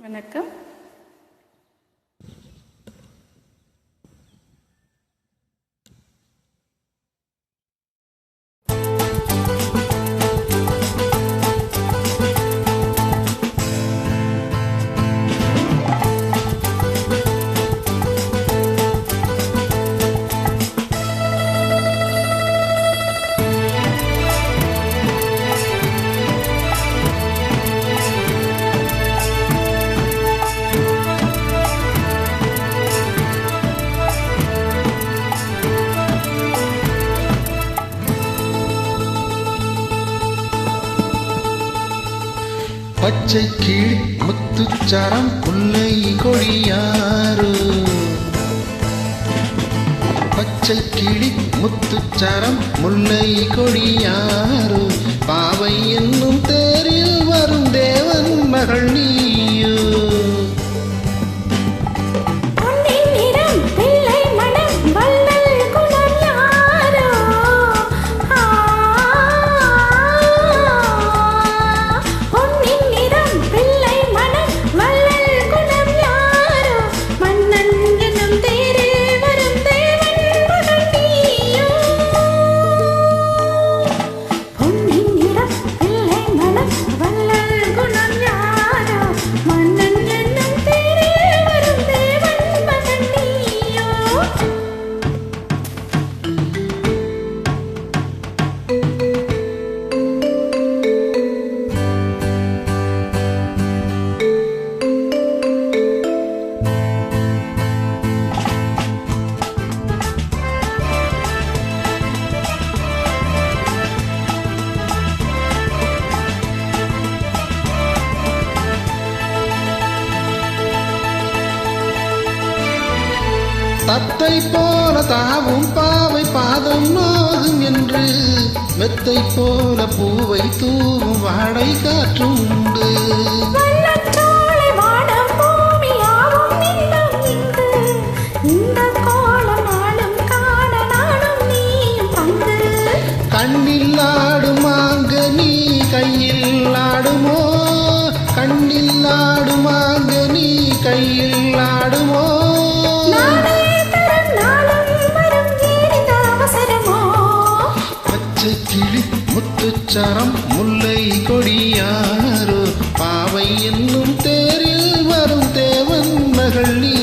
வணக்கம். பச்சை கீழ் முத்துச்சரம் புல்லை கொடியாறு. பச்சை கிளி முத்துச்சரம் முல்லை கொடியாறு. பாவை என்னும் தேரில் வரும் தேவன் மகள் நீயோ. தத்தை போல தாவும் பாவை பாதம் நோகும் என்று மெத்தை போல பூவை தூவும் வாடை காற்றும் உண்டு. கண்ணில் ஆடுமாங்க நீ கையில் ஆடுமோ? கண்ணில் ஆடுமாங்க நீ கையில் சரம் முல்லை கொடியாரோ பாவை என்னும் தேரில் வரும் தேவன் மகள் நீ.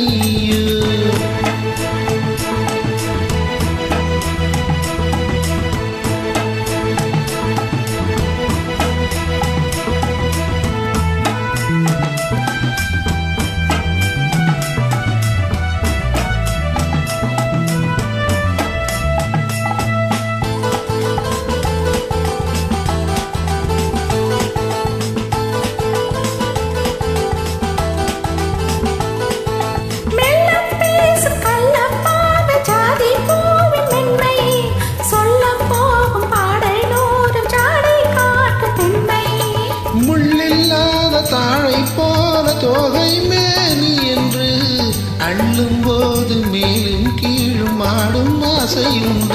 ஆடும்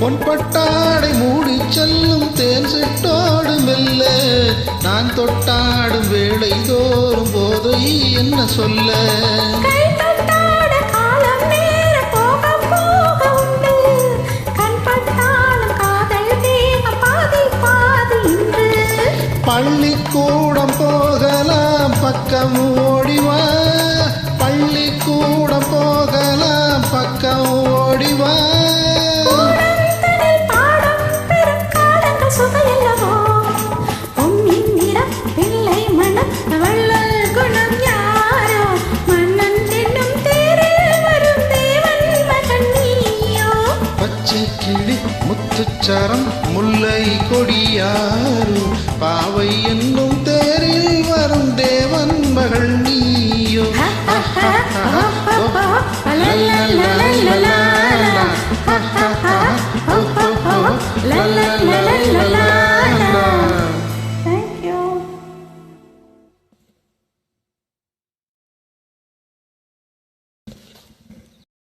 பொன்பட்டாடை மூடி செல்லும் தேன் செட்டோடு மெல்ல. நான் தொட்டாடும் வேளை தோறும் போதை என்ன சொல்ல? பள்ளிக்கூடம் போகலாம் பக்கம் ஓடிவா பள்ளிக்கூடம் போகலாம் பக்கம் ஓடிவா சரம் முல்லை கொடியாறு பாவை என்னும் தேரில் வரும் தேவன் மகள் நீயோ லா